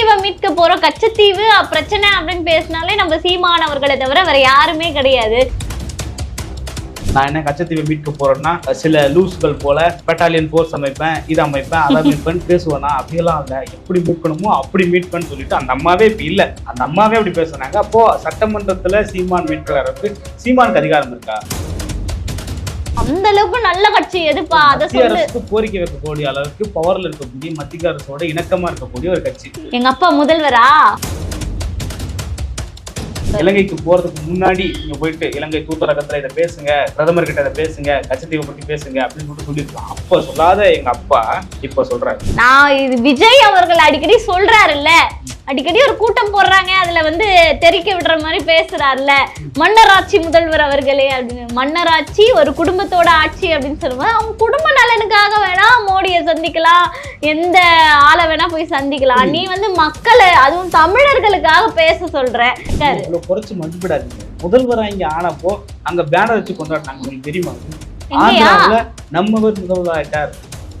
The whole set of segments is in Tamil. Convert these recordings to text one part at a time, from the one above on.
கச்சத்தீவை மீட்க போறோம். கச்சத்தீவு பிரச்சனை அப்படின்னு பேசினாலே நம்ம சீமான் அவர்களை தவிர வேற யாருமே கிடையாது. நான் என்ன கச்சத்தீவை மீட்க போறேன்னா சில லூஸ்கள் போல பெட்டாலியன் போர்ஸ் அமைப்பேன் இதை அமைப்பேன் அதை அமைப்பேன் பேசுவேனா? அப்படியெல்லாம் இல்லை. எப்படி மீட்கணுமோ அப்படி மீட்பேன்னு சொல்லிட்டு அந்த அம்மாவே இப்போ இல்லை. அந்த அம்மாவே அப்படி பேசுனாங்க. அப்போ சட்டமன்றத்துல சீமான் மீட்கலருக்கு சீமானுக்கு அதிகாரம் இருக்கா? அந்த அளவுக்கு நல்ல கட்சி. எதுப்பா? அத அரசுக்கு கோரிக்கை வைக்கக்கூடிய அளவுக்கு பவர்ல இருக்கக்கூடிய மத்திய அரசோட இணக்கமா இருக்கக்கூடிய ஒரு கட்சி. எங்க அப்பா முதல்வரா? இலங்கைக்கு போறதுக்கு முன்னாடி நீங்க போயிட்டு இலங்கை தூதரகத்துல இதை பேசுங்க பிரதமர் கிட்ட இதை பேசுங்க கச்சத்தீவை பத்தி பேசுங்க அப்படின்னு சொல்லிட்டு சொல்லியிருக்கலாம் அப்ப சொல்லாத எங்க அப்பா இப்ப சொல்றாரு. நான் இது விஜய் அவர்கள் அடிக்கடி சொல்றாருல்ல. அடிக்கடி ஒரு கூட்டம் போடுறாங்க. அதுல வந்து தெரிக்க விடுற மாதிரி பேசுறாருல்ல. மன்னராட்சி முதல்வர் அவர்களே அப்படின்னு. மன்னராட்சி ஒரு குடும்பத்தோட ஆட்சி அப்படின்னு சொல்லும்போது அவங்க குடும்ப நலனுக்காக வேணா மோடியை சந்திக்கலாம். எந்த ஆளை வேணா போய் சந்திக்கலாம். நீ வந்து மக்களை அதுவும் தமிழர்களுக்காக பேச சொல்ற. குறைச்சு மதிப்பிடாதீங்க. முதல்வரா இங்க ஆனப்போ அங்க பேனர் வச்சு கொண்டாடினாங்க. உங்களுக்கு தெரியுமா? ஆந்திராவுல நம்மவர் முதல்வராயிட்டார்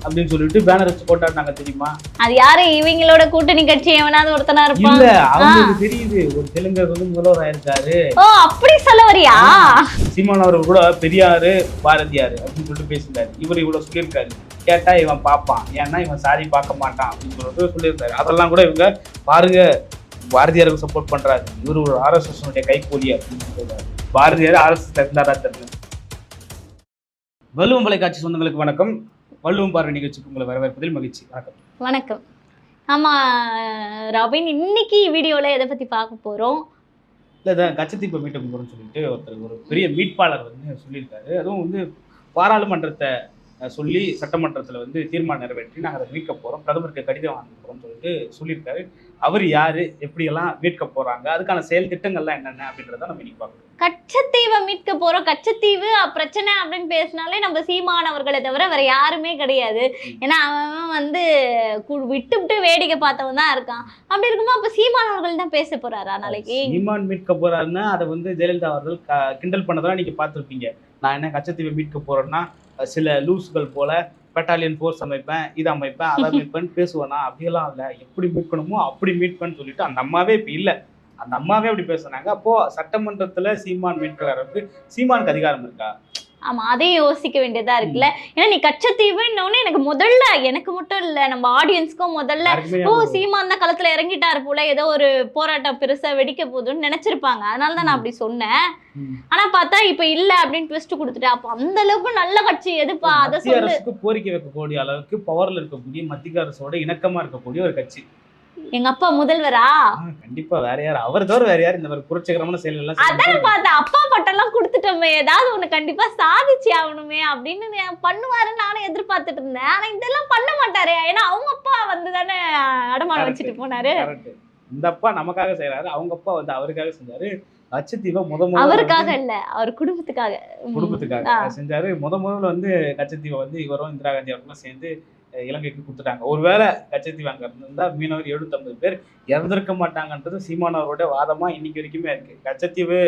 அப்படின்னு சொல்லிட்டு பேனர் வச்சு கொண்டாடினாங்க தெரியுமா? அது யாரு? இவங்களோட கூட்டணி கட்சி எவனாவது ஒருத்தனா இருப்பான். இல்ல அவங்களுக்கு தெரியுது. ஒரு தெலுங்கர் வந்து முதல்வர் ஆயிருக்காரு. ஓ அப்படி சொல்ல வரியா சீமான் அவர்கள் கூட பெரியாரு பாரதியாரு அப்படின்னு சொல்லிட்டு பேசியிருந்தாரு. இவர் இவ்வளவு சொல்லியிருக்காரு. கேட்டா இவன் பார்ப்பான். ஏன்னா இவன் சாதி பார்க்க மாட்டான் அப்படின்னு சொல்லிட்டு சொல்லியிருக்காரு அதெல்லாம் கூட இவங்க பாருங்க பாரதியாருக்கு சப்போர்ட் பண்றாரு. இவர் ஒரு ஆர்எஸ்எஸ் கைக்கூலி அப்படின்னு சொல்றாரு பாரதியார் ஆர்எஸ்எஸ் இருந்தாரா தெரியல. வலுவம் தொலைக்காட்சி சொந்தங்களுக்கு வணக்கம். வள்ளுவம் பார்வை நிகழ்ச்சிக்கு உங்களை வரவேற்பதில் மகிழ்ச்சி. வணக்கம். வணக்கம். ஆமா ராபின் இன்னைக்கு வீடியோல எதை பத்தி பார்க்க போறோம்? இல்லை இதான் கச்சத்தீப்பை மீட்க போகிறோம்னு சொல்லிட்டு ஒருத்தர் ஒரு பெரிய மீட்பாளர் வந்து சொல்லியிருக்காரு. அதுவும் வந்து பாராளுமன்றத்தை சொல்லி சட்டமன்றத்தில் வந்து தீர்மானம் நிறைவேற்றி நாங்கள் அதை மீட்க போகிறோம் பிரதமருக்கு கடிதம் வாங்க போகிறோம்னு சொல்லிட்டு சொல்லியிருக்காரு. அவர் யார் எப்படியெல்லாம் மீட்க போகிறாங்க அதுக்கான செயல் திட்டங்கள்லாம் என்னென்ன அப்படின்றத நம்ம இன்னைக்கு பார்க்கணும். கச்சத்தீவை மீட்க போறோம். கச்சத்தீவு பிரச்சனை அப்படின்னு பேசினாலே நம்ம சீமான் அவர்களை தவிர வேற யாருமே கிடையாது. ஏன்னா அவன் வந்து விட்டு விட்டு வேடிக்கை பார்த்தவன் தான் இருக்கான். அப்படி இருக்கும்போது அப்ப சீமான் அவர்கள் தான் பேச போறாரா நாளைக்கு? சீமான் மீட்க போறாருன்னா அதை வந்து ஜெயலலிதா அவர்கள் கிண்டல் பண்ணதெல்லாம் நீங்க பார்த்துருப்பீங்க. நான் என்ன கச்சத்தீவை மீட்க போறேன்னா சில லூஸ்கள் போல பெட்டாலியன் ஃபோர்ஸ் அமைப்பேன் இதை அமைப்பேன் அதை அமைப்பேன் பேசுவேனா? அப்படியெல்லாம் இல்லை. எப்படி மீட்கணுமோ அப்படி மீட்பேன்னு சொல்லிட்டு அந்த அம்மாவே இப்போ இல்லை. அந்த அம்மாவே அப்படி பேசுனாங்க. அப்போ சட்டமன்றத்துல சீமான் மீட்கலருக்கு சீமானுக்கு அதிகாரம் இருக்கா? ஆமா அதையும் யோசிக்க வேண்டியதா இருக்குல்ல? ஏன்னா நீ கச்சத்தீவுன்னு எனக்கு முதல்ல எனக்கு மட்டும் இல்ல நம்ம ஆடியன்ஸ்க்கும் முதல்ல ஓ. சீமான் தான் களத்துல இறங்கிட்டாரு போல ஏதோ ஒரு போராட்டம் பெருசா வெடிக்க போகுதுன்னு நினைச்சிருப்பாங்க. அதனால தான் நான் அப்படி சொன்னேன். ஆனா பார்த்தா இப்ப இல்ல அப்படின்னு ட்விஸ்ட் கொடுத்துட்டேன். அப்ப அந்த அளவுக்கு நல்ல கட்சி எதுப்பா? அத சொல்லு. கோரிக்கை வைக்கக்கூடிய அளவுக்கு பவர்ல இருக்கக்கூடிய மத்திய அரசோட இணக்கமா இருக்கக்கூடிய ஒரு கட்சி. எங்க அப்பா முதல்வரா? கண்டிப்பா வேற யார்? அவர் தவிர வேற யார்? இந்த மாதிரி புரட்சிகரமான செயல்கள் எல்லாம் செய்ய முடியும்? பார்த்தா அப்பா பட்டம்லாம் கொடுத்துட்டோமே. ஏதாவது ஒண்ணு கண்டிப்பா சாதிச்சு ஆகணுமே அப்படின்னு பண்ணுவாருன்னு நானும் எதிர்பார்த்துட்டு இருந்தேன். ஆனா இதெல்லாம் பண்ண மாட்டாரு. ஏன்னா அவங்க அப்பா வந்து தானே அடமானம் வச்சுட்டு போனாரு. இந்த அப்பா நமக்காக செய்யறாரு அவங்க அப்பா வந்து அவருக்காக செஞ்சாரு. கச்சத்தீவை முத முதல்ல அவருக்காக இல்ல. அவர் குடும்பத்துக்காக. குடும்பத்துக்காக. செஞ்சாரு. முத முதல்ல வந்து கச்சத்தீவை வந்து இவரும் இந்திரா காந்தி அவர்களும் சேர்ந்து இலங்கைக்கு கொடுத்துட்டாங்க. ஒருவேளை கச்சத்தீவு அங்க இருந்திருந்தா மீனவர் எழுநூத்தம்பது பேர் இறந்திருக்க மாட்டாங்கன்றது சீமானவரோட வாதமா இன்னைக்கு வரைக்குமே இருக்கு. கச்சத்தீவு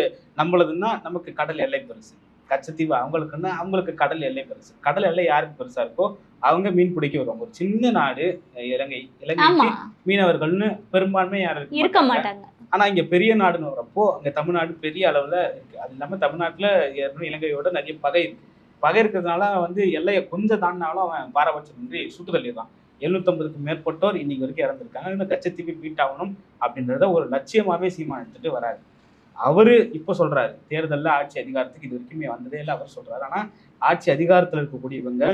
நம்மளதுன்னா நமக்கு கடல் எல்லை பெருசு. கச்சத்தீவு அவங்களுக்குன்னா அவங்களுக்கு கடல் எல்லை பெருசு. கடல் எல்லை யாருக்கு பெருசா இருக்கோ அவங்க மீன் பிடிக்க வருவாங்க. ஒரு சின்ன நாடு இலங்கை இலங்கைக்கு மீனவர்கள்னு பெரும்பான்மை யாரும் இருக்க மாட்டாங்க. ஆனா இங்க பெரிய நாடுன்னு வரப்போ அங்க தமிழ்நாடு பெரிய அளவுல இருக்கு. அது இல்லாம தமிழ்நாட்டுல இலங்கையோட நிறைய பகை இருக்கு. பகை இருக்கிறதுனால வந்து எல்லையை கொஞ்சம் தாண்டினாலும் அவன் பாரபட்சமின்றி சுட்டு தள்ளிடுறான் எழுநூத்தம்பதுக்கு மேற்பட்டோர் இன்னைக்கு வரைக்கும் இறந்துருக்காங்க. இன்னும் கச்சத்தீவு மீட் ஆகணும் அப்படின்றத ஒரு லட்சியமாகவே சீமா எடுத்துட்டு வராரு. அவரு இப்போ சொல்றாரு தேர்தலில் ஆட்சி அதிகாரத்துக்கு இது வரைக்குமே வந்ததே இல்லை அவர் சொல்றாரு. ஆனால் ஆட்சி அதிகாரத்தில் இருக்கக்கூடியவங்க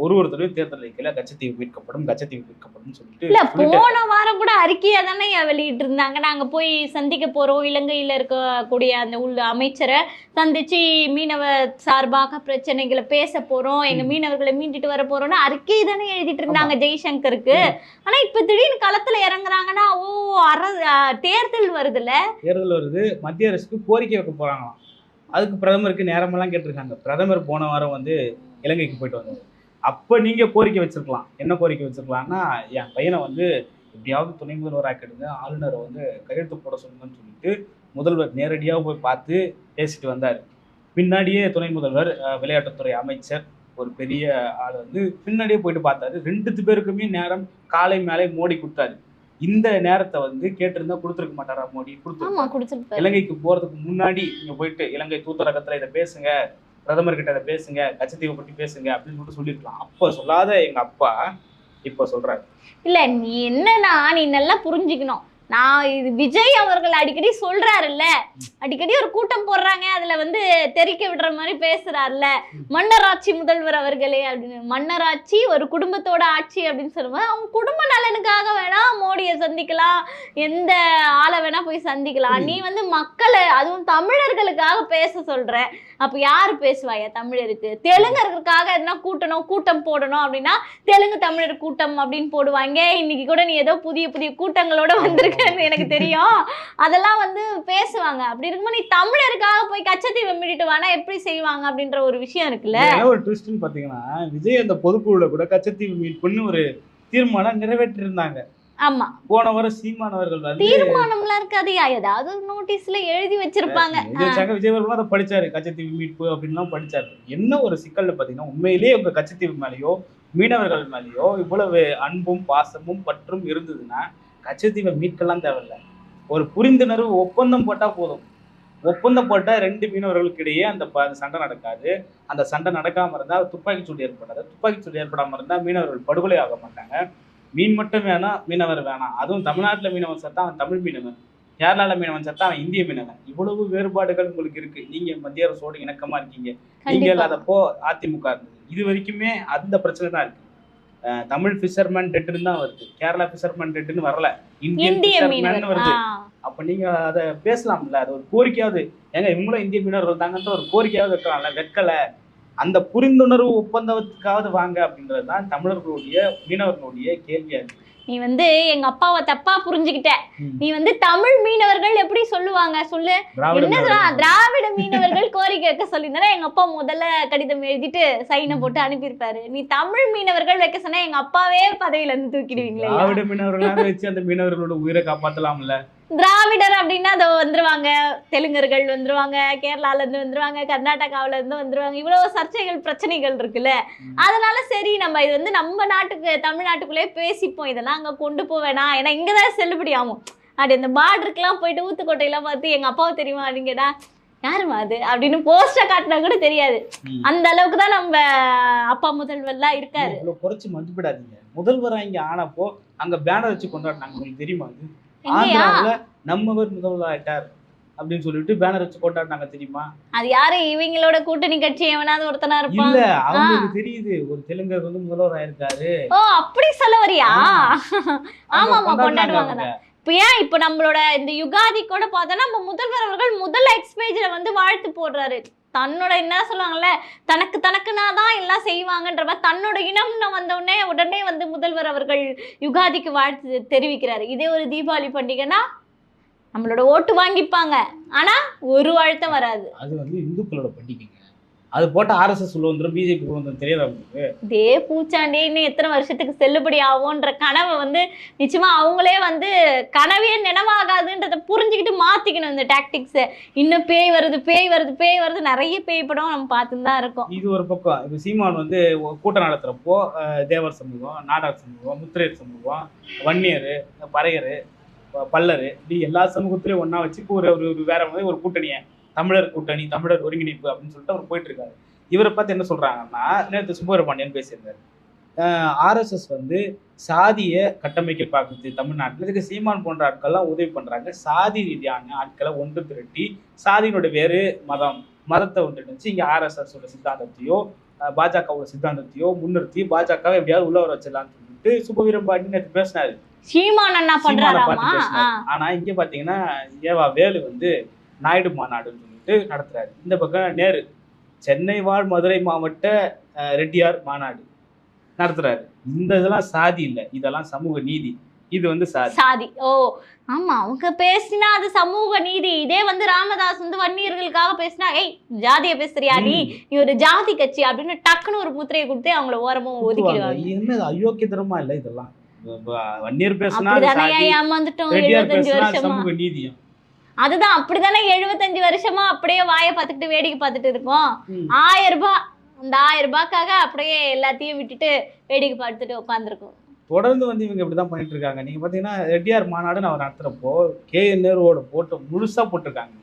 ஒரு ஒரு தடவையும் தேர்தல் வைக்கல கச்சத்தீவு மீட்கப்படும் கச்சத்தீவு மீட்கப்படும் சொல்லிட்டு இல்ல போன வாரம் கூட அறிக்கையா தானே வெளியிட்டு இருந்தாங்க. நாங்க போய் சந்திக்க போறோம். இலங்கையில இருக்கக்கூடிய அந்த உள்ள அமைச்சரை சந்திச்சு மீனவ சார்பாக பிரச்சனைகளை பேச போறோம். எங்க. மீனவர்களை மீண்டுட்டு வர போறோம்னு அறிக்கை தானே எழுதிட்டு இருந்தாங்க ஜெய்சங்கருக்கு. ஆனா இப்ப திடீர்னு களத்துல இறங்குறாங்கன்னா ஓ அஹ், தேர்தல் வருதுல்ல? தேர்தல் வருது. மத்திய அரசுக்கு கோரிக்கை வைக்க போறாங்களாம். அதுக்கு பிரதமருக்கு நேரமெல்லாம் கேட்டிருக்காங்க. பிரதமர் போன வாரம் வந்து இலங்கைக்கு போயிட்டு வந்தாரு. அப்ப நீங்க கோரிக்கை வச்சிருக்கலாம். என்ன கோரிக்கை வச்சிருக்கலாம்னா என் பையனை வந்து எப்படியாவது துணை முதல்வர் ஆக்கிடுங்க ஆளுநரை வந்து கையெழுத்து போட சொல்லுங்கன்னு சொல்லிட்டு முதல்வர் நேரடியாக போய் பார்த்து பேசிட்டு வந்தார். பின்னாடியே துணை முதல்வர் விளையாட்டுத்துறை அமைச்சர் ஒரு பெரிய ஆள் வந்து பின்னாடியே போயிட்டு பார்த்தாரு. ரெண்டு பேருக்குமே நேரம் காலை மேலே மோடி கொடுத்தாரு. இந்த நேரத்தை வந்து கேட்டிருந்தா கொடுத்துருக்க மாட்டாரா மோடி? கொடுத்து இலங்கைக்கு போறதுக்கு முன்னாடி நீங்க போயிட்டு இலங்கை தூதரகத்துல இதை பேசுங்க. பிரதமர் கிட்ட பேசுங்க கச்சத்தீவை பற்றி பேசுங்க அப்படின்னு சொல்லிட்டு சொல்லியிருக்கலாம். அப்ப சொல்லாத எங்க அப்பா இப்ப சொல்றாரு. இல்ல நீ என்னன்னா நீ நல்லா புரிஞ்சுக்கணும். நான் இது விஜய் அவர்கள் அடிக்கடி சொல்றாருல்ல அடிக்கடி ஒரு கூட்டம் போடுறாங்க அதுல வந்து தெரிக்க விடுற மாதிரி பேசுறாருல்ல. மன்னராட்சி முதல்வர் அவர்களே அப்படின்னு மன்னராட்சி ஒரு குடும்பத்தோட ஆட்சி அப்படின்னு சொல்லும்போது அவங்க குடும்ப நலனுக்காக வேணா மோடியை சந்திக்கலாம் எந்த ஆளை வேணா போய் சந்திக்கலாம். நீ வந்து மக்களை அதுவும் தமிழர்களுக்காக பேச சொல்ற. அப்ப யாரு பேசுவாயா தமிழருக்கு? தெலுங்கருக்காக எதனா கூட்டணும் கூட்டம் போடணும் அப்படின்னா தெலுங்கு தமிழர் கூட்டம் அப்படின்னு போடுவாங்க. இன்னைக்கு கூட நீ ஏதோ புதிய புதிய கூட்டங்களோட வந்திருக்கன்னு எனக்கு தெரியும். அதெல்லாம் வந்து பேசுவாங்க. அப்படி இருக்கும்போது நீ தமிழருக்காக போய் கச்சத்தீவை மீட்டிட்டு வானா எப்படி செய்வாங்க அப்படின்ற ஒரு விஷயம் இருக்குல்ல? ஒரு ட்விஸ்ட்னு பாத்தீங்கன்னா விஜய் அந்த பொதுக்குழுல கூட கச்சத்தீவு மீட் பண்ணி ஒரு தீர்மானம் நிறைவேற்றிருந்தாங்க. ஆமா. போன வாரம் சீமானவர்கள் வந்து தீர்மானம்லாம் இருக்காதுயா ஏதாவது நோட்டீஸ்ல எழுதி வச்சிருப்பாங்க. வச்சாங்க விஜய் அவர்களும் அதை படிச்சாரு. கச்சத்தீவு மீட்பு அப்படின்லாம் படிச்சாரு. என்ன ஒரு சிக்கல்னு பாத்தீங்கன்னா உண்மையிலேயே உங்க கச்சத்தீவு மேலேயோ மீனவர்கள் மேலேயோ இவ்வளவு அன்பும் பாசமும் பற்றும் இருந்ததுன்னா கச்சத்தீவை மீட்கலாம் தேவையில்ல. ஒரு புரிந்துணர்வு ஒப்பந்தம் போட்டா போதும். ஒப்பந்தம் போட்டா ரெண்டு மீனவர்களுக்கு இடையே அந்த சண்டை நடக்காது. அந்த சண்டை நடக்காம இருந்தா துப்பாக்கி சூடு ஏற்படாது. துப்பாக்கி சூடு ஏற்படாம இருந்தா மீனவர்கள் படுகொலை ஆக மாட்டாங்க. மீன் மட்டும் வேணாம் மீனவர் வேணாம் அதுவும் தமிழ்நாட்டுல மீனவன் சத்தா அவன் தமிழ் மீனவன் கேரளால மீனவன் சத்தா அவன் இந்திய மீனவன். இவ்வளவு வேறுபாடுகள் உங்களுக்கு இருக்கு. நீங்க மத்திய அரசோடு இணக்கமா இருக்கீங்க. நீங்க இல்லாதப்போ அதிமுக இருந்தது. இது வரைக்குமே அந்த பிரச்சனை தான் இருக்கு. அஹ் தமிழ் ஃபிஷர்மேன் டெட்டுன்னு தான் வருது. கேரளா ஃபிஷர்மேன் டெட்டுன்னு வரல. இந்தியன் மீனவர். வருது. அப்ப நீங்க அதை பேசலாம்ல. அது ஒரு கோரிக்கையாவது. ஏங்க இவங்களும் இந்திய மீனவர்கள் தாங்கன்ற ஒரு கோரிக்கையாவது வைக்கலாம்ல. வெட்கல. அந்த புரிந்துணர்வு ஒப்பந்தத்துக்காவது வாங்க அப்படின்றது தான் தமிழர்களுடைய மீனவர்களுடைய கேள்வியா இருக்கு நீ வந்து எங்க அப்பாவை தப்பா புரிஞ்சுக்கிட்ட. ம். நீ வந்து தமிழ் மீனவர்கள் எப்படி சொல்லுவாங்க? சொல்லு. என்ன? திராவிட மீனவர்கள் கோரிக்கை வைக்க சொல்லியிருந்தா எங்க அப்பா முதல்ல கடிதம் எழுதிட்டு சைனை போட்டு அனுப்பியிருப்பாரு. நீ தமிழ் மீனவர்கள் வைக்க சொன்னா எங்க அப்பாவே பதவியில இருந்து தூக்கிடுவீங்களே திராவிட மீனவர்களாக வச்சு அந்த மீனவர்களோட உயிரை காப்பாத்தலாம்ல. திராவிடர் அப்படின்னா அதை வந்துருவாங்க. தெலுங்கர்கள் வந்துருவாங்க கேரளால இருந்து வந்துருவாங்க கர்நாடகாவுல இருந்து வந்துருவாங்க. இவ்வளவு சர்ச்சைகள் பிரச்சனைகள் இருக்குல்ல. அதனால சரி நம்ம இது வந்து நம்ம நாட்டுக்கு தமிழ்நாட்டுக்குள்ளே பேசிப்போம். இதெல்லாம் அங்க கொண்டு போக வேணாம். ஏன்னா இங்கதான் செல்லுபடி ஆகும். அப்படி அந்த பார்டருக்குலாம் போயிட்டு ஊத்துக்கோட்டையெல்லாம் பார்த்து எங்க அப்பாவை தெரியுமா? அப்படின்னு கேட்டா யாருமா அது? அப்படின்னு போஸ்டர் காட்டினா கூட தெரியாது. அந்த அளவுக்கு தான் நம்ம அப்பா முதல்வர்லாம் இருக்காரு. குறைச்சு மதிப்பிடாதீங்க. முதல்வரா இங்க ஆனப்போ அங்க பேனர் வச்சு கொண்டாடினாங்க. உங்களுக்கு தெரியுமா அது? ஆந்திராவுல நம்மவர் முதல்வர் ஆயிட்டார் அப்படின்னு சொல்லிட்டு பேனர் வச்சு கொண்டாடினாங்க தெரியுமா? அது யாரு? இவங்களோட கூட்டணி கட்சி எவனாவது ஒருத்தனா இருப்பான். இல்ல அவங்களுக்கு தெரியுது ஒரு தெலுங்கர் வந்து முதல்வர் ஆயிருக்காரு ஓ அப்படி சொல்ல வரியா? ஆமா, ஆமா, கொண்டாடுவாங்க. இப்ப ஏன் இப்ப நம்மளோட இந்த யுகாதி கூட பார்த்தோன்னா நம்ம முதல்வர் அவர்கள் முதல் எக்ஸ்பேஜ்ல வந்து வாழ்த்து போடுறாரு. தன்னோட என்ன சொல்லுவாங்கல்ல? தனக்கு தனக்குனா தான் எல்லாம் செய்வாங்கன்ற மாதிரி தன்னோட இனம்னு வந்தவுடனே உடனே வந்து முதல்வர் அவர்கள் யுகாதிக்கு வாழ்த்து தெரிவிக்கிறாரு. இதே ஒரு தீபாவளி பண்டிகைனா நம்மளோட ஓட்டு வாங்கிப்பாங்க. ஆனா ஒரு வாழ்த்தம் வராது. அது வந்து இந்துக்களோட பண்டிகை அது போட்ட ஆர்எஸ்எஸ் உள்ள வந்துடும் பிஜேபி உள்ள வந்துடும் தெரியாதா உங்களுக்கு? இதே பூச்சாண்டே இன்னும் எத்தனை வருஷத்துக்கு செல்லுபடி ஆகும்ன்ற கனவை வந்து நிச்சயமா அவங்களே வந்து கனவே நினைவாகாதுன்றத புரிஞ்சுக்கிட்டு மாத்திக்கணும் இந்த டாக்டிக்ஸை இன்னும் பேய் வருது பேய் வருது பேய் வருது நிறைய பேய் படம் நம்ம பார்த்துன்னு தான் இருக்கோம். இது ஒரு பக்கம். இப்போ சீமான் வந்து கூட்டம் நடத்துறப்போ தேவர் சமூகம் நாடார் சமூகம் முத்திரையர் சமூகம் வன்னியர் பறையர் பல்லர் இப்படி எல்லா சமூகத்திலையும் ஒண்ணா வச்சு ஒரு ஒரு ஒரு வேற மாதிரி ஒரு கூட்டணியை தமிழர் கூட்டணி தமிழர் ஒருங்கிணைப்பு அப்படின்னு சொல்லிட்டு அவர் போயிட்டு இருக்காரு இவரை பார்த்து என்ன சொல்றாங்கன்னா நேற்று சுப்பிரமணியன் பேசியிருந்தாரு. ஆர்எஸ்எஸ் வந்து சாதியை கட்டமைக்க பார்க்குது தமிழ்நாட்டில். இதுக்கு சீமான் போன்ற ஆட்கள்லாம் உதவி பண்றாங்க. சாதி ரீதியான ஆட்களை ஒன்று திரட்டி சாதியினுடைய வேறு மதம் மதத்தை ஒன்றிணைச்சு இங்க ஆர்எஸ்எஸ் ஓட சித்தாந்தத்தையோ பாஜகவோட சித்தாந்தத்தையோ முன்னிறுத்தி பாஜகவை எப்படியாவது உள்ள வர வச்சிடலாம்னு சொல்லிட்டு சுப்பவீரம் பாண்டி நேற்று பேசினாரு. சீமான் அண்ணா ஆனா இங்க பாத்தீங்கன்னா ஏவா வேலு வந்து நாயுடு மாநாடுன்னு சொல்லிட்டு நடத்துறாரு. இந்த பக்கம் நேரு சென்னை வாழ் மதுரை மாவட்ட ரெட்டியார் மாநாடு நடத்துறாரு. இந்த இதெல்லாம் சாதி இல்ல. இதெல்லாம் சமூக நீதி. இது வந்து சாதி. சாதி. ஓ ஆமா. அவங்க பேசினா அது சமூக நீதி. இதே வந்து ராமதாஸ் வந்து வன்னியர்களுக்காக பேசினா ஏய் ஜாதிய பேசுறியா நீ. நீ ஒரு ஜாதி கட்சி அப்படின்னு டக்குன்னு ஒரு முத்திரையை கொடுத்து அவங்கள ஓரமா ஒதுக்கிடுவாங்க. என்ன அயோக்கியத்தனமா இல்ல இதெல்லாம்? வன்னியர் பேசினா ஏமாந்துட்டோம்? எழுபத்தஞ்சு வருஷமா. சமூக நீதியம் அதுதான் அப்படிதானே எழுபத்தஞ்சு வருஷமா அப்படியே வாயை பார்த்துக்கிட்டு வேடிக்கை பார்த்துட்டு இருக்கோம். ஆயிரம் ரூபாய் அந்த ஆயிரம் ரூபாய்க்காக அப்படியே எல்லாத்தையும் விட்டுட்டு வேடிக்கை பார்த்துட்டு உட்காந்துருக்கோம் தொடர்ந்து வந்து இவங்க இப்படிதான் பண்ணிட்டு இருக்காங்க நீங்க பாத்தீங்கன்னா ரெட்டியார் மாநாடுன்னு அவர் நடத்துறப்போ கே என் நேருவோட போட்டோ முழுசா போட்டிருக்காங்க.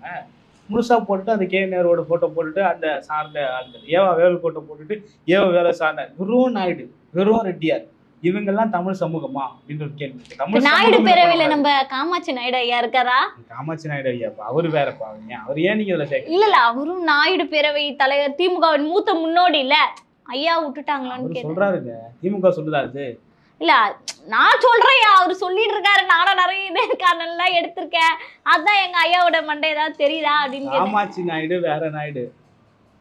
முழுசா போட்டுட்டு அந்த கே நேருவோட போட்டோ போட்டுட்டு அந்த சார்ந்த அந்த ஏவா வேலு போட்டோ போட்டுட்டு ஏவா வேலை சார்ந்த வெறும் நாயுடு வெறும் ரெட்டியார். இவங்கெல்லாம் தமிழ் சமூகமா? அப்படின்ற ஒரு கேள்வி. தமிழ் நாயுடு பேரவையில நம்ம காமாட்சி நாயுடு ஐயா இருக்காரா? காமாட்சி நாயுடு ஐயாப்பா அவரு வேறப்பா. அவங்க அவர் ஏன் நீங்க இதுல சேர்க்க இல்ல இல்ல அவரும் நாயுடு பேரவை தலைவர் திமுகவின் மூத்த முன்னோடி இல்ல. ஐயா விட்டுட்டாங்களான்னு சொல்றாருங்க. திமுக சொல்லுதா அது இல்ல நான் சொல்றேன் அவர் சொல்லிட்டு இருக்காரு. நானும் நிறைய நேர்காணல்லாம் எடுத்திருக்கேன். அதான் எங்க ஐயாவோட மண்டை ஏதாவது தெரியுதா அப்படின்னு. காமாட்சி நாயுடு வேற நாயுடு.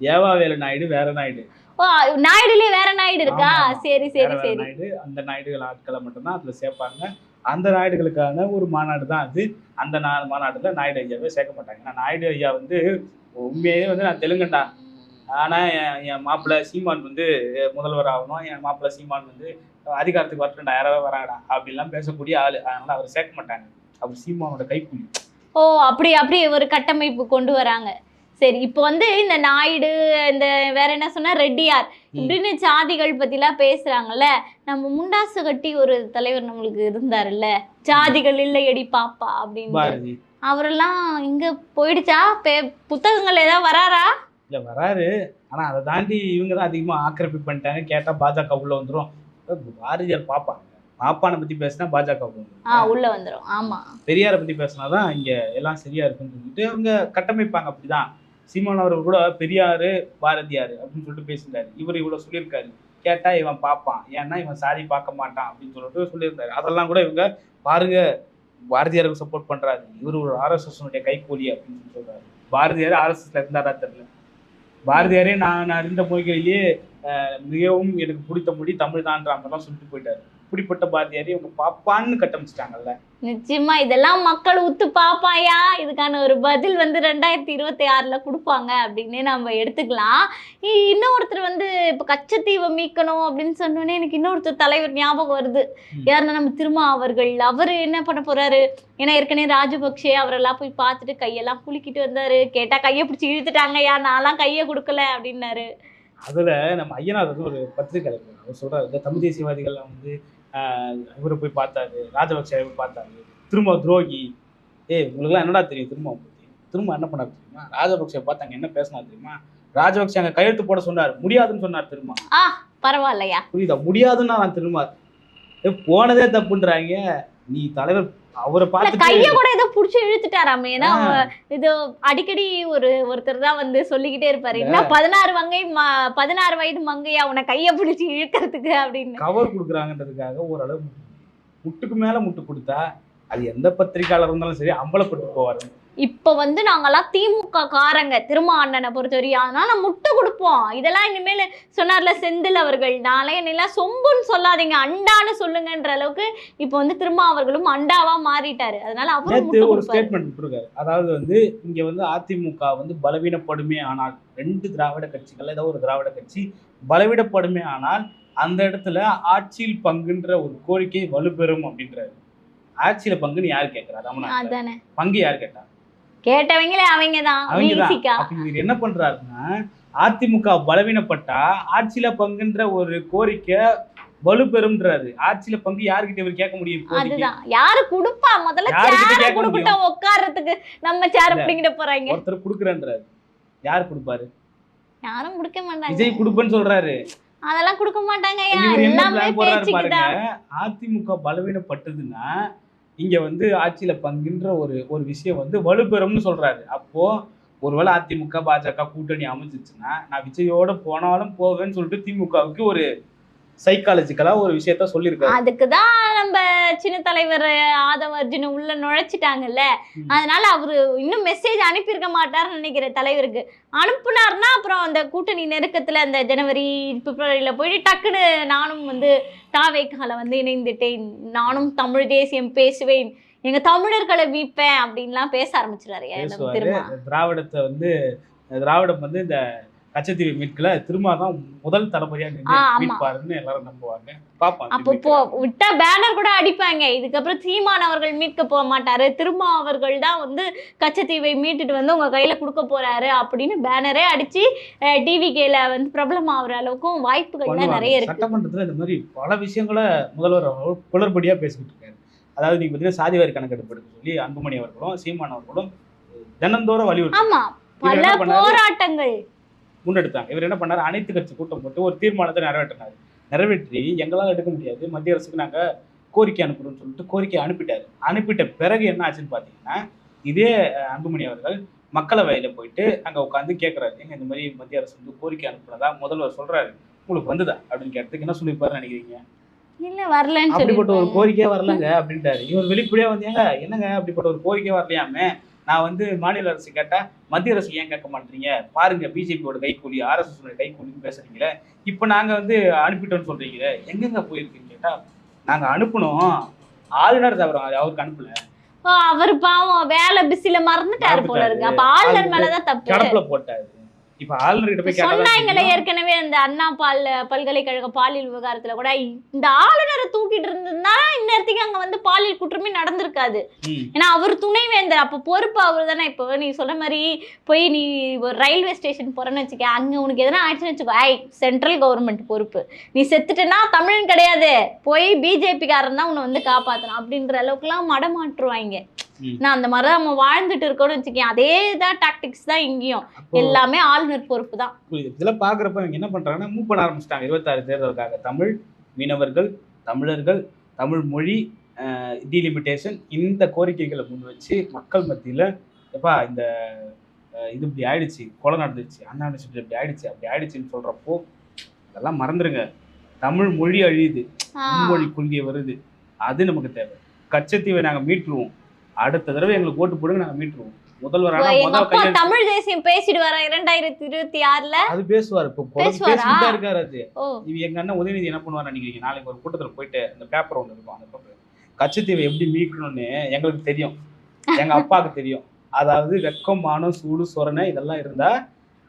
ஏவா வேலு நாயுடு வேற நாயுடு. ஓ நாயுடுலயே வேற நாயுடு இருக்கா. சரி சரி சரி. நாயுடு. அந்த நாயுடுகள் ஆட்களை மட்டும்தான் அதுல சேர்ப்பாங்க. அந்த நாயுடுகளுக்கான ஒரு மாநாடு தான் அது. அந்த நா மாநாடுல நாயுடு ஐயாவே சேர்க்க மாட்டாங்க. ஏன்னா நாயுடு ஐயா வந்து உண்மையே வந்து நான் தெலுங்கண்டா ஆனா என் என் மாப்பிள்ளை சீமான் வந்து முதல்வர் ஆகணும். என் மாப்பிள்ளை சீமான் வந்து அதிகாரத்துக்கு வரட்டும்டா யாராவது வராங்கடா அப்படிலாம் பேசக்கூடிய ஆளு. அதனால அவர் சேர்க்க மாட்டாங்க. அவர் சீமானோட கைக்கூலி. ஓ அப்படி அப்படி ஒரு கட்டமைப்பு கொண்டு வராங்க. சரி இப்போ வந்து இந்த நாயுடு இந்த வேற என்ன சொன்னா ரெட்டியார் இப்படின்னு சாதிகள் பத்திலாம் பேசுறாங்கல்ல நம்ம முண்டாசு கட்டி ஒரு தலைவர் நம்மளுக்கு இருந்தாருல்ல ஜாதிகள் இல்லையடி பாப்பா அப்படின்னு அவரெல்லாம் இங்க போயிடுச்சா? புத்தகங்கள் ஏதாவது வராரா இல்ல வராரு. ஆனா அதை தாண்டி இவங்க தான் அதிகமா ஆக்கிரமிப்பு பண்ணிட்டாங்க. கேட்டா பாஜக உள்ள வந்துரும். பாரதியார் பாப்பாங்க பாப்பானை பத்தி பேசினா பாஜக உள்ள வந்துரும். ஆ உள்ள வந்துரும். ஆமா. பெரியாரை பத்தி பேசினாதான் இங்க எல்லாம் சரியா இருக்குன்னு சொல்லிட்டு அவங்க கட்டமைப்பாங்க அப்படிதான். சீமான் அவர்கள் கூட பெரியார் பாரதியார் அப்படின்னு சொல்லிட்டு பேசியிருந்தாரு. இவர் இவ்வளோ சொல்லியிருக்காரு. கேட்டால் இவன் பார்ப்பான். ஏன்னா இவன் சாதி பார்க்க மாட்டான் அப்படின்னு சொல்லிட்டு சொல்லியிருந்தாரு. அதெல்லாம் கூட இவங்க பாருங்க பாரதியாருக்கு சப்போர்ட் பண்ணுறாரு இவர் ஒரு ஆர்எஸ்எஸ்னுடைய கைகூலி அப்படின்னு சொல்லி சொல்கிறாரு பாரதியார் ஆர்எஸ்எஸ்ல இருந்தாரா தெரியல. பாரதியாரே நான் நான் அறிந்த மொழிகளிலேயே மிகவும் எனக்கு பிடித்த மொழி தமிழ் தான்ற மாதிரிலாம் சொல்லிட்டு போயிட்டாரு. இப்படிப்பட்ட பாரதியாரே இவங்க பாப்பான்னு கட்டமைச்சிட்டாங்கல்ல. நிச்சயமா இதெல்லாம் மக்கள் உத்து பாப்பாயா? இதுக்கான ஒரு பதில் வந்து ரெண்டாயிரத்தி இருபத்தி ஆறுல கொடுப்பாங்க அப்படின்னு நம்ம எடுத்துக்கலாம். இன்னொருத்தர் வந்து இப்ப கச்சத்தீவை மீட்கணும் அப்படின்னு சொன்னோன்னே எனக்கு இன்னொருத்தர் தலைவர் ஞாபகம் வருது. யாருன்னா நம்ம திருமா அவர்கள். அவரு என்ன பண்ண போறாரு? ஏன்னா ஏற்கனவே ராஜபக்ஷே அவரெல்லாம் போய் பார்த்துட்டு கையெல்லாம் குலுக்கிட்டு வந்தாரு. கேட்டா கையை பிடிச்சி இழுத்துட்டாங்கய்யா நான்லாம் கையை கொடுக்கல அப்படின்னாரு. அதுல நம்ம ஐயனார் வந்து ஒரு பத்திரிகை அவர் சொல்றாரு இந்த தமிழ் தேசியவாதிகள்லாம் வந்து இவரை போய் பார்த்தாரு ராஜபக்சே போய் பார்த்தாரு. திரும்ப துரோகி. ஏய் உங்களுக்குலாம் என்னடா தெரியும் திரும்ப பத்தி? திரும்ப என்ன பண்ணாரு தெரியுமா? ராஜபக்சே பார்த்தாங்க என்ன பேசினார் தெரியுமா? ராஜபக்சே அங்க கையெழுத்து போட சொன்னார். முடியாதுன்னு சொன்னார் திரும்ப. ஆ பரவாயில்லையா? புரியுதா? முடியாதுன்னா நான் திரும்ப ஏ, போனதே தப்புன்றாங்க. நீ தலைவர் அவரை பார்த்துட்டு கைய கூட ஏதோ புடிச்சு இழுத்துட்டாராமே ஏன்னா இது அடிக்கடி ஒரு ஒருத்தர் தான் வந்து சொல்லிக்கிட்டே இருப்பாரு. என்ன பதினாறு மங்கை பதினாறு வயது மங்கையா? உன்னை கைய பிடிச்சு இழுக்கிறதுக்கு அப்படின்னு. கவர் கொடுக்குறாங்கன்றதுக்காக ஓரளவு முட்டுக்கு மேல முட்டு கொடுத்தா அது எந்த பத்திரிக்கையாளர் இருந்தாலும் சரி அம்பலப்பட்டு போவாரு. இப்ப வந்து நாங்கெல்லாம் திமுக காரங்க திருமா அண்ணனை பொறுத்தவரையும். அதனால நான் முட்டை கொடுப்போம். இதெல்லாம் இனிமேல் சொன்னார்ல செந்தில் அவர்கள். நாளே என்னெல்லாம் சொம்புன்னு சொல்லாதீங்க. அண்டான்னு சொல்லுங்கன்ற அளவுக்கு இப்போ வந்து திருமா அவர்களும் அண்டாவா மாறிட்டாரு. அதனால அவரும் ஒரு ஸ்டேட்மெண்ட் விட்டுருக்காரு அதாவது வந்து இங்க வந்து அதிமுக வந்து பலவீனப்படுமே ஆனால் ரெண்டு திராவிட கட்சிகள் ஏதோ ஒரு திராவிட கட்சி பலவீனப்படுமே ஆனால் அந்த இடத்துல ஆட்சியில் பங்குன்ற ஒரு கோரிக்கை வலுப்பெறும் அப்படின்றாரு. ஆட்சியில பங்குன்னு யார் கேட்கிறா ரமணா பங்கு யார் கேட்டா? கேட்டவங்களே அவங்க தான் என்ன பண்றாருன்னா அதிமுக பலவீனப்பட்டா ஆட்சியில பங்குன்ற ஒரு கோரிக்கை வலுப்பெறும்ன்றாரு. ஆட்சியில பங்கு யாருக்கிட்ட இவர் கேட்க முடியும்? அதுதான். யாரு குடுப்பா? முதல்ல யாருக்கிட்ட சேர கேட்க குடுக்கட்டும் உட்கார்றதுக்கு நம்ம சேர இல்ல. பிடிங்கிட்டு போறாங்க. ஒருத்தர் குடுக்குறேன்றாரு. யார் கொடுப்பாரு? யாரும் கொடுக்க மாட்டாங்க. விஜய் கொடுப்பேன்னு சொல்றாரு. அதெல்லாம் கொடுக்க மாட்டாங்க எல்லாமே அதிமுக பலவீனப்பட்டதுன்னா இங்கே வந்து ஆட்சியில் பங்குன்ற ஒரு ஒரு விஷயம் வந்து வலுப்பெறும்னு சொல்கிறாரு அப்போது ஒருவேளை அதிமுக பாஜக கூட்டணி அமைஞ்சிச்சுன்னா நான் விஜயோட போனாலும் போவேன்னு சொல்லிட்டு திமுகவுக்கு ஒரு சைக்காலஜிக்கலா ஒரு விஷயத்த சொல்லியிருக்காரு. அதுக்குதான் நம்ம சின்ன தலைவர் ஆதவ அர்ஜுன உள்ள நுழைச்சிட்டாங்கல்ல. அதனால அவரு இன்னும் மெசேஜ் அனுப்பியிருக்க மாட்டாருன்னு நினைக்கிறேன் தலைவருக்கு. அனுப்புனாருன்னா அப்புறம் அந்த கூட்டணி நெருக்கத்துல அந்த ஜனவரி பிப்ரவரியில போயிட்டு டக்குன்னு நானும் வந்து தாவேக்கால வந்து இணைந்துட்டேன். நானும் தமிழ் தேசியம் பேசுவேன். எங்க தமிழர்களை வீப்பேன் அப்படின்லாம் பேச ஆரம்பிச்சிடாரு திராவிடத்தை வந்து திராவிடம் வந்து இந்த கச்சத்தீவை மீட்கல திரும்ப தான் முதல் தளபதியா. மீட்பாருன்னு எல்லாரும் நம்புவாங்க. அப்போ போ விட்டா பேனர் கூட அடிப்பாங்க. இதுக்கப்புறம் சீமான் அவர்கள் மீட்க போக மாட்டாரு. திருமா அவர்கள் தான் வந்து கச்சத்தீவை மீட்டுட்டு வந்து உங்க கையில கொடுக்க போறாரு அப்படின்னு பேனரே அடிச்சு டிவிகேல வந்து பிரபலம் ஆகுற அளவுக்கும் வாய்ப்புகள்லாம் பண்ணுவாங்க. நிறைய இருக்கு. சட்டமன்றத்துல இந்த மாதிரி பல விஷயங்களை முதல்வர் அவர்கள் குளறுபடியா பேசிக்கிட்டு இருக்காரு. அதாவது நீங்க பார்த்தீங்கன்னா சாதிவாரி கணக்கெடுப்பு எடுக்க சொல்லி அன்புமணி அவர்களும் சீமான் அவர்களும் தினந்தோறும் வலியுறுத்தி ஆமா. பல? போராட்டங்கள். முன்னெடுத்தாங்க. இவர் என்ன பண்ணாரு? அனைத்து கட்சி கூட்டம் போட்டு ஒரு தீர்மானத்தை நிறைவேற்றினார். நிறைவேற்றி எங்களால் எடுக்க முடியாது. மத்திய அரசுக்கு நாங்க கோரிக்கை அனுப்புறோம்னு சொல்லிட்டு கோரிக்கை அனுப்பிட்டாரு. அனுப்பிட்ட பிறகு என்ன ஆச்சுன்னு பார்த்தீங்கன்னா இதே அன்புமணி அவர்கள் மக்களவையில போயிட்டு அங்க உட்காந்து கேட்கறாரு எங்க இந்த மாதிரி மத்திய அரசு வந்து கோரிக்கை அனுப்புனதா? முதல்வர் சொல்றாரு. உங்களுக்கு வந்துதா? அப்படின்னு கேட்டதுக்கு என்ன சொல்லியிருப்பாருன்னு நினைக்கிறீங்க? இல்ல வரலன்னு அப்படிப்பட்ட ஒரு கோரிக்கையே வரலங்க. அப்படின்ட்டாரு. இவர் வெளிப்படையா வந்தீங்க என்னங்க? அப்படிப்பட்ட ஒரு கோரிக்கை வரலையாமே? நான் வந்து மாநில அரசு கேட்டா மத்திய அரசு ஏன் கேட்க மாட்டீங்க பாருங்க பிஜேபியோட கைக்கூலி ஆர்எஸ்எஸ் கைக்கூலின்னு பேசுறீங்களே. இப்போ நாங்க வந்து அனுப்பிட்டோம்னு சொல்றீங்களே எங்கெங்க போயிருக்குன்னு கேட்டா நாங்க அனுப்புனோம் ஆளுநர் தவிர அவருக்கு அனுப்பல. அவர் பாவம் வேலை பிஸில மறந்துட்டாரு போல இருக்கு. அப்ப ஆளுநர் மேலதான் தப்பு. கடப்புல போட்டாரு. இப்ப ஆளுநர் கிட்ட போய் சொன்னாங்களே ஏற்கனவே அந்த அண்ணா பால் பல்கலைக்கழக பாலியல் விவகாரத்துல கூட இந்த ஆளுநரை தூக்கிட்டு இருந்திருந்தா இந்நேரத்துக்கு அங்க வந்து பாலியல் குற்றமே நடந்திருக்காது. ஏன்னா அவர் துணைவேந்தர். அப்ப பொறுப்பு அவர் தானே இப்போ நீ சொன்ன மாதிரி போய் நீ ஒரு ரயில்வே ஸ்டேஷன் போறேன்னு வச்சுக்க அங்க உனக்கு எதனா ஆயிடுச்சுன்னு வச்சுக்கோ ஐ சென்ட்ரல் கவர்மெண்ட் பொறுப்பு. நீ செத்துட்டேன்னா தமிழன் கிடையாது. போய் பிஜேபி காரன் தான் உன்னை வந்து காப்பாத்தணும். அப்படின்ற அளவுக்குலாம் மடமாற்றுவாங்க. நான் அந்த மாதிரி தான் நம்ம வாழ்ந்துட்டு இருக்கோம்னு வச்சுக்கேன். அதே தான் டாக்டிக்ஸ் தான் இங்கேயும். எல்லாமே ஆளுநர் பொறுப்பு தான். இதெல்லாம் பாக்குறப்ப இவங்க என்ன பண்றாங்கன்னா மூவ் பண்ண ஆரம்பிச்சிட்டாங்க. இருபத்தாறு தேர்தலுக்காக தமிழ் மீனவர்கள் தமிழர்கள் தமிழ் மொழி டீலிமிட்டேஷன் இந்த கோரிக்கைகளை முன் வச்சு மக்கள் மத்தியில எப்பா இந்த இது இப்படி ஆயிடுச்சு கொலை நடந்துச்சு அண்ணா யூனிவர்சிட்டி இப்படி ஆயிடுச்சு அப்படி ஆயிடுச்சுன்னு சொல்றப்போ அதெல்லாம் மறந்துருங்க. தமிழ் மொழி அழியுது. மும்மொழி கொள்கை வருது. அது நமக்கு தேவை. கச்சத்தீவை நாங்க மீட்டுருவோம். அடுத்த தடவை எங்களுக்கு ஓட்டு போடுங்க நாங்க மீட்டுருவோம். முதல்வரான எங்க முதல் அப்பா கையெழுத்து தமிழ் தேசியம் பேசிட்டு வர இரண்டாயிரத்தி இருபத்தி ஆறுல? அது பேசுவார். இப்போ? பேசிட்டு இருக்காரு அது. எங்க அண்ணன் உதயநிதி என்ன பண்ணுவார் நினைக்கிறீங்க? நாளைக்கு ஒரு கூட்டத்துல போயிட்டு அந்த பேப்பர் ஒன்று இருக்கும் அந்த பேப்பர் கச்சத்தீவை எப்படி மீட்கணும்னு எங்களுக்கு தெரியும். எங்க அப்பாவுக்கு தெரியும். அதாவது வெக்கம் மானம் சூடு சொரணை இதெல்லாம் இருந்தா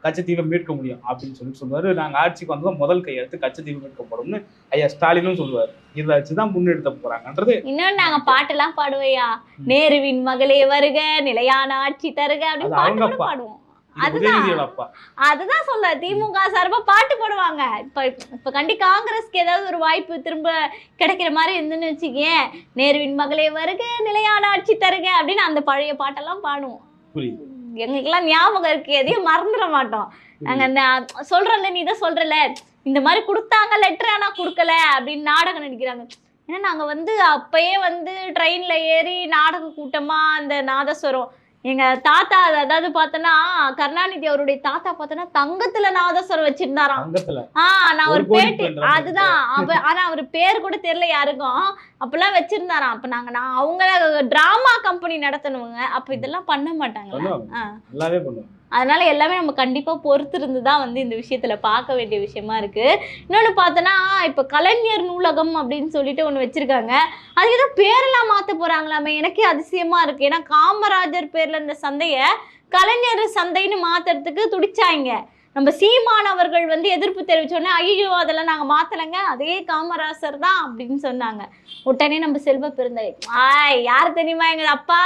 கச்சத்தீவை மீட்க முடியும் அப்படின்னு சொல்லி சொல்லுவாரு நாங்க ஆட்சிக்கு வந்ததும் முதல் கையெழுத்து கச்சத்தீவு மீட்கப்படும்னு ஐயா ஸ்டாலினும் சொல்லுவார். இதை வச்சுதான் முன்னெடுத்த போறாங்கன்றது இன்னும் நாங்க பாட்டெல்லாம் பாடுவையா நேருவின் மகளே வருக நிலையான ஆட்சி தருக அப்படின்னு பாட்டு. பாடுவோம். அதுதான். சொல்ல திமுக சார்பா பாட்டு பாடுவாங்க. இப்ப இப்ப கண்டி காங்கிரஸ்க்கு ஏதாவது ஒரு வாய்ப்பு திரும்ப கிடைக்கிற மாதிரி இருந்துன்னு வச்சுக்கேன். நேருவின் மகளே வருக நிலையான ஆட்சி தருக அப்படின்னு அந்த பழைய பாட்டெல்லாம் பாடுவோம். புரியுது. எங்களுக்கெல்லாம் ஞாபகம் இருக்கு எதையும் மறந்துட மாட்டோம். நாங்க இந்த சொல்றல நீ தான் சொல்றல இந்த மாதிரி கொடுத்தாங்க லெட்டர் ஆனா கொடுக்கல அப்படின்னு நாடகம் நடிக்கிறாங்க. ஏன்னா நாங்க வந்து அப்பயே வந்து ட்ரெயின்ல ஏறி நாடக கூட்டமா அந்த நாதஸ்வரம் எங்க தாத்தா அதாவது பார்த்தோன்னா கருணாநிதி அவருடைய தாத்தா பார்த்தோன்னா தங்கத்துல நாதஸ்வரம் வச்சிருந்தாராம். அங்கத்துல ஆ நான் ஒரு பேட்டி. அதுதான். அப்ப ஆனா அவர் பேர் கூட தெரியல யாருக்கும். அப்பெல்லாம் வச்சிருந்தாராம். அப்ப நாங்க நான் அவங்க டிராமா கம்பெனி நடத்தணுங்க. அப்ப இதெல்லாம் பண்ண மாட்டாங்களா? அதனால் அதனால எல்லாமே நம்ம கண்டிப்பாக பொறுத்து இருந்து தான் வந்து இந்த விஷயத்தில் பார்க்க வேண்டிய விஷயமா இருக்குது இன்னொன்று பார்த்தோன்னா இப்போ கலைஞர் நூலகம் அப்படின்னு சொல்லிட்டு ஒன்று வச்சுருக்காங்க. அது ஏதோ பேரெல்லாம் மாற்ற போகிறாங்களாமே எனக்கே அதிசயமாக இருக்குது ஏன்னா காமராஜர் பேரில் இருந்த சந்தையை கலைஞர் சந்தைன்னு மாற்றுறதுக்கு துடிச்சாங்க. நம்ம சீமான் அவர்கள் வந்து எதிர்ப்பு தெரிவித்தோடனே ஐயோ அதெல்லாம் நாங்கள் மாற்றலைங்க அதே காமராசர் தான் அப்படின்னு சொன்னாங்க. உடனே நம்ம செல்வ பெருந்தகை ஆய் யார் தெரியுமா எங்கள் அப்பா?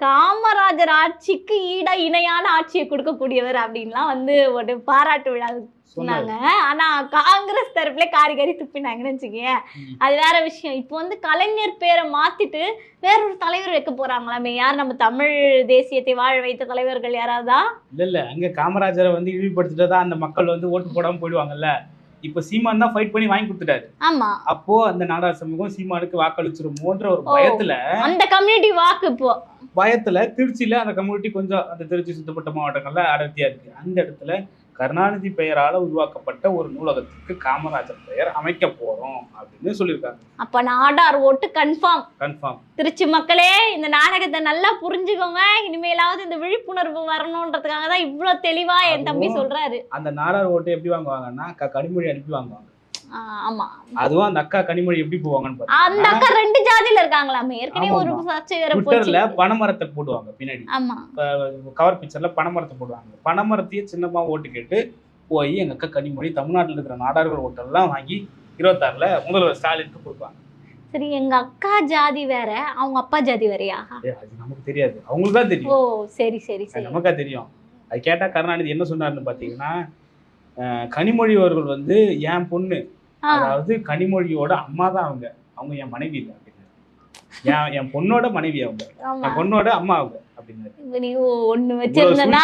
காமராஜர் ஆட்சிக்கு ஈடா இணையான ஆட்சியை கொடுக்கக்கூடியவர் அப்படின்லாம் வந்து ஒரு பாராட்டு விழா சொன்னாங்க. ஆனா காங்கிரஸ் தரப்புல காரி காரி துப்பினாங்கன்னு வச்சுக்கேன் ம். அது வேற விஷயம். இப்போ வந்து கலைஞர் பேரை மாத்திட்டு வேற ஒரு தலைவர் வைக்க போறாங்களாமே யார்? நம்ம தமிழ் தேசியத்தை வாழ வைத்த தலைவர்கள் யாராவதா? இல்ல இல்ல. அங்க காமராஜரை வந்து இழிவுபடுத்திட்டு தான் அந்த மக்கள் வந்து ஓட்டு போடாம போயிடுவாங்கல்ல? இப்ப சீமான் தான் ஃபைட் பண்ணி வாங்கி கொடுத்துட்டாரு. ஆமா. அப்போ அந்த நாடார் சமூகம் சீமானுக்கு வாக்களிச்சிருமோன்ற ஒரு. பயத்துல அந்த கம்யூனிட்டி வாக்கு இப்போ. பயத்துல திருச்சியில அந்த கம்யூனிட்டி கொஞ்சம் அந்த திருச்சி சுத்தப்பட்ட மாவட்டங்கள்ல அடர்த்தியா இருக்கு. அந்த இடத்துல கருணாநிதி பெயரால உருவாக்கப்பட்ட ஒரு நூலகத்துக்கு காமராஜர் பெயர் அமைக்க போறோம் அப்படின்னு சொல்லியிருக்காங்க. அப்ப நாடார் ஓட்டு கன்ஃபார்ம். கன்ஃபார்ம். திருச்சி மக்களே இந்த நாடகத்தை நல்லா புரிஞ்சுக்கோங்க. இனிமேலாவது இந்த விழிப்புணர்வு வரணுன்றதுக்காக தான் இவ்ளோ தெளிவா என் தம்பி சொல்றாரு. அந்த நாடார் ஓட்டு எப்படி வாங்குவாங்கன்னா க- கனிமொழி அனுப்பி வாங்குவாங்க. ஆமா. அதுவும் அந்த அக்கா கனிமொழி எப்படி போவாங்கன்னு அந்த அக்கா ரெண்டு ஜாதியில இருக்காங்களாமே ஏற்கனவே ஒரு. சர்ச்சை ட்விட்டர்ல பனைமரத்தை போடுவாங்க பின்னாடி. ஆமா. கவர் பிக்சர்ல பனைமரத்தை போடுவாங்க. பனைமரத்தையே சின்னமா ஓட்டு கேட்டு போய் எங்க அக்கா கனிமொழி தமிழ்நாட்டில் இருக்கிற நாடார்கள் ஓட்டெல்லாம் வாங்கி இருபத்தாறுல முதல்வர் ஸ்டாலினுக்கு கொடுப்பாங்க. சரி எங்க அக்கா ஜாதி வேற அவங்க அப்பா ஜாதி வேறயா? அது நமக்கு தெரியாது. அவங்களுக்கு தான் ஓ தெரியும் சரி சரி அது சரி. நமக்கா தெரியும். அது கேட்டா கருணாநிதி என்ன சொன்னாருன்னு பாத்தீங்கன்னா கனிமொழி அவர்கள் வந்து என் பொண்ணு அதாவது கனிமொழியோட அம்மா தான் அவங்க. அவங்க என் மனைவி இல்லை அப்படின்னு என் என் பொண்ணோட மனைவி அவங்க. என் பொண்ணோட அம்மா அவங்க நீ ஒண்ணு வச்சிருந்தனா?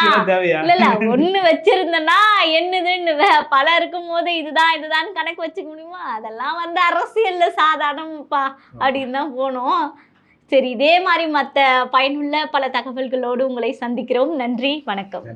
இல்ல இல்ல ஒண்ணு வச்சிருந்தனா என்னதுன்னு பல இருக்கும் போது இதுதான் இதுதான் கணக்கு வச்சுக்க முடியுமா? அதெல்லாம் வந்து அரசியல்ல சாதாரணப்பா அப்படின்னு தான் போனோம். சரி இதே மாதிரி மத்த பயனுள்ள பல தகவல்களோடு உங்களை சந்திக்கிறோம். நன்றி வணக்கம்.